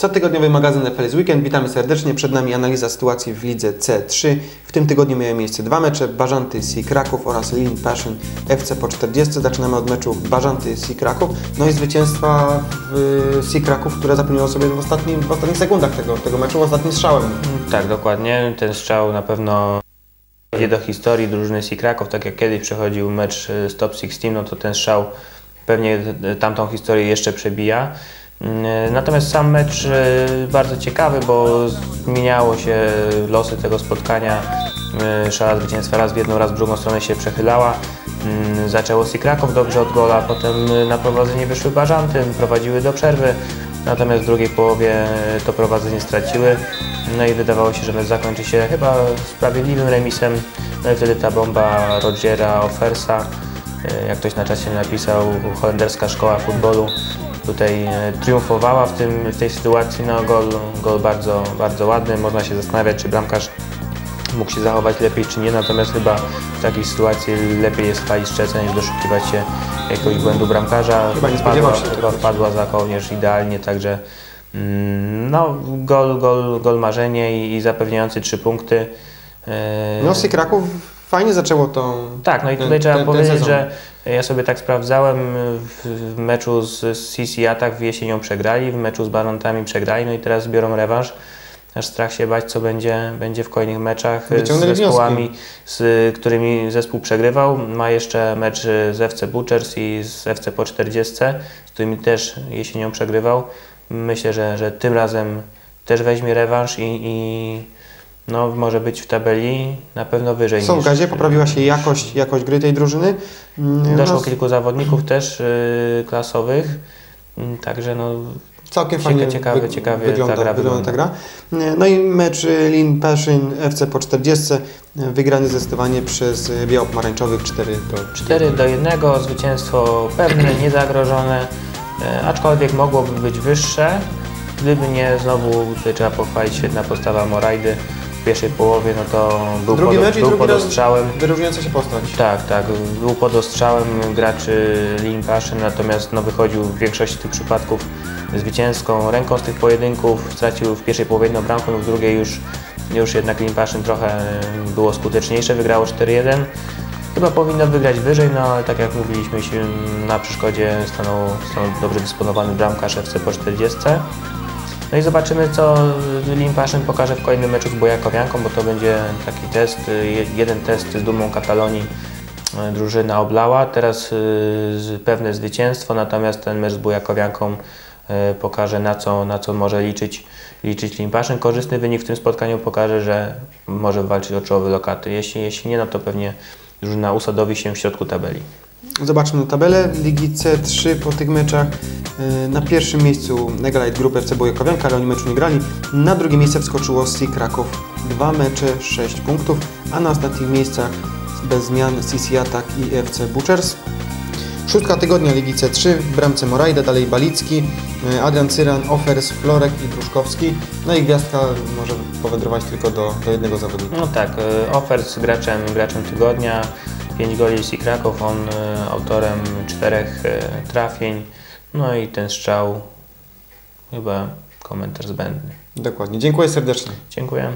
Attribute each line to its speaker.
Speaker 1: Cotygodniowy magazyn FLS Weekend. Witamy serdecznie. Przed nami analiza sytuacji w lidze C3. W tym tygodniu miały miejsce dwa mecze. Bażanty C Kraków oraz Lean Passion FC po 40. Zaczynamy od meczu Bażanty C Kraków. No i zwycięstwa w C Kraków, które zapewniło sobie w, w ostatnich sekundach tego, tego meczu, ostatnim strzałem.
Speaker 2: Tak, dokładnie. Ten strzał na pewno idzie do historii drużyny C Kraków. Tak jak kiedyś przechodził mecz z Top 16, no to ten strzał pewnie tamtą historię jeszcze przebija. Mm, natomiast sam mecz e, bardzo ciekawy, bo zmieniało się losy tego spotkania. E, szala zwycięstwa raz w jedną, raz w drugą stronę się przechylała. Mm, zaczęło się Kraków dobrze od gola, potem na prowadzenie wyszły Bażanty, prowadziły do przerwy. Natomiast w drugiej połowie to prowadzenie straciły. No i wydawało się, że mecz zakończy się chyba sprawiedliwym remisem. No i wtedy ta bomba Rogera Offersa, e, jak ktoś na czasie napisał, holenderska szkoła futbolu, tutaj e, triumfowała w, tym, w tej sytuacji. No, gol, gol bardzo, bardzo ładny. Można się zastanawiać, czy bramkarz mógł się zachować lepiej, czy nie. Natomiast chyba w takiej sytuacji lepiej jest chwalić Szczecę niż doszukiwać się jakiegoś błędu bramkarza.
Speaker 1: Chyba nie
Speaker 2: wpadła,
Speaker 1: się
Speaker 2: chyba wpadła za kołnierz idealnie, także mm, no, gol, gol, gol marzenie i, i zapewniający trzy punkty.
Speaker 1: No, Kraków fajnie zaczęło to.
Speaker 2: Tak, no i tutaj ten, trzeba ten, powiedzieć, ten że ja sobie tak sprawdzałem w meczu z CC Attack w jesienią przegrali, w meczu z Barontami przegrali, no i teraz biorą rewanż. Aż strach się bać, co będzie, będzie w kolejnych meczach z zespołami, z którymi zespół przegrywał. Ma jeszcze mecz z FC Butchers i z FC po 40, z którymi też jesienią przegrywał. Myślę, że, że tym razem też weźmie rewanż i, i no, może być w tabeli na pewno wyżej.
Speaker 1: W gazie, poprawiła się jakość, jakość gry tej drużyny.
Speaker 2: Mm, Doszło no, kilku zawodników też y, klasowych, mm, także no,
Speaker 1: Całkiem fajnie ciekawy, wygląda, ta gra wygląda ta gra. No i mecz Lin Peshin FC po 40, wygrany zdecydowanie przez biało-pomarańczowych 4 do
Speaker 2: 4 do 1, zwycięstwo pewne, niezagrożone, e, aczkolwiek mogłoby być wyższe, gdyby nie znowu tutaj trzeba pochwalić świetna postawa Morajdy, w pierwszej połowie, no to był,
Speaker 1: drugi
Speaker 2: pod,
Speaker 1: mecz
Speaker 2: był pod ostrzałem.
Speaker 1: Wyróżniająca się postać.
Speaker 2: Tak, tak. Był pod ostrzałem graczy Lin natomiast no, wychodził w większości tych przypadków zwycięską ręką z tych pojedynków. Stracił w pierwszej połowie jedną bramkę, no w drugiej już, już jednak Lin Passion trochę było skuteczniejsze, wygrało 4-1. Chyba powinno wygrać wyżej, no ale tak jak mówiliśmy, na przeszkodzie stanął, stanął dobrze dysponowany bramkarz FC po 40. No i zobaczymy, co Limpaszyn pokaże w kolejnym meczu z Bojakowianką, bo to będzie taki test, jeden test z dumą Katalonii e, drużyna oblała. Teraz e, pewne zwycięstwo, natomiast ten mecz z Bojakowianką e, pokaże na co, na co może liczyć, liczyć. Korzystny wynik w tym spotkaniu pokaże, że może walczyć o czołowe lokaty. Jeśli, jeśli nie, no to pewnie drużyna usadowi się w środku tabeli.
Speaker 1: Zobaczmy tabelę Ligi C3 po tych meczach. Y, na pierwszym miejscu Negalite Group FC Bojakowianka, ale oni meczu nie grali. Na drugie miejsce wskoczyło C Kraków. Dwa mecze, 6 punktów, a na ostatnich miejscach bez zmian CC Attack i FC Butchers. Szóstka tygodnia Ligi C3 w bramce Morajda, dalej Balicki, y, Adrian Cyran, Offers, Florek i Druszkowski. No i gwiazdka może powędrować tylko do, do jednego zawodnika.
Speaker 2: No tak, y, Offers graczem, graczem tygodnia. 5 goli z Kraków, on autorem czterech trafień. No i ten strzał, chyba komentarz zbędny.
Speaker 1: Dokładnie. Dziękuję serdecznie.
Speaker 2: Dziękuję.